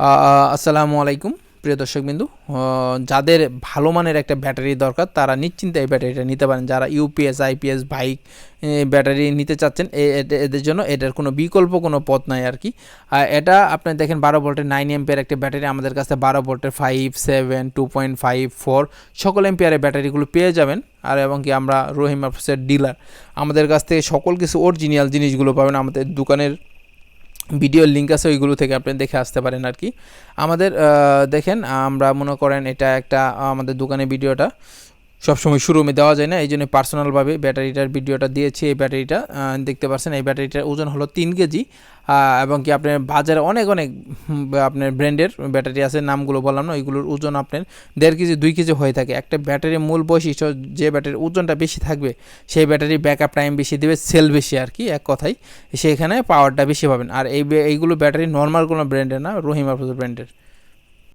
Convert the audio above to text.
আসসালামু আলাইকুম, প্রিয় দর্শকবিন্দু। যাদের ভালো মানের একটা ব্যাটারি দরকার, তারা নিশ্চিন্তে এই ব্যাটারিটা নিতে পারেন। যারা ইউপিএস, আইপিএস, বাইক ব্যাটারি নিতে চাচ্ছেন এদের জন্য এটার কোনো বিকল্প কোনো পথ নাই আর কি। এটা আপনি দেখেন বারো ভোল্টের নাইন এম্পিয়ার একটা ব্যাটারি, আমাদের কাছে বারো ভোল্টের five, seven, two point five, four সকল এম্পিয়ারের ব্যাটারিগুলো পেয়ে যাবেন। আর এবং কি আমরা রহিম ডিলার। আমাদের কাছ থেকে সকল কিছু অরিজিনাল জিনিসগুলো পাবেন। আমাদের দোকানের ভিডিওর লিঙ্ক আছে, ওইগুলো থেকে আপনি দেখে আসতে পারেন আর কি। আমাদের দেখেন, আমরা মনে করেন এটা একটা, আমাদের দোকানে ভিডিওটা। সবসময় শুরুমে দেওয়া যায় না, এই জন্য পার্সোনালভাবে ব্যাটারিটার ভিডিওটা দিয়েছি, এই ব্যাটারিটা দেখতে পাচ্ছেন, এই ব্যাটারিটার ওজন হলো তিন কেজি এবং কি আপনার বাজারে অনেক অনেক আপনার ব্র্যান্ডের ব্যাটারি আছে, নামগুলো বললাম না, ওইগুলোর ওজন আপনার দেড় কেজি, দুই কেজি হয়ে থাকে। একটা ব্যাটারির মূল বৈশিষ্ট্য যে ব্যাটারির ওজনটা বেশি থাকবে, সেই ব্যাটারি ব্যাকআপ টাইম বেশি দেবে সেল বেশি আর কি, এক কথাই সেখানে পাওয়ারটা বেশি পাবেন। আর এই এইগুলো ব্যাটারি নর্মাল কোনো ব্র্যান্ডের না, রহিমা ব্র্যান্ডের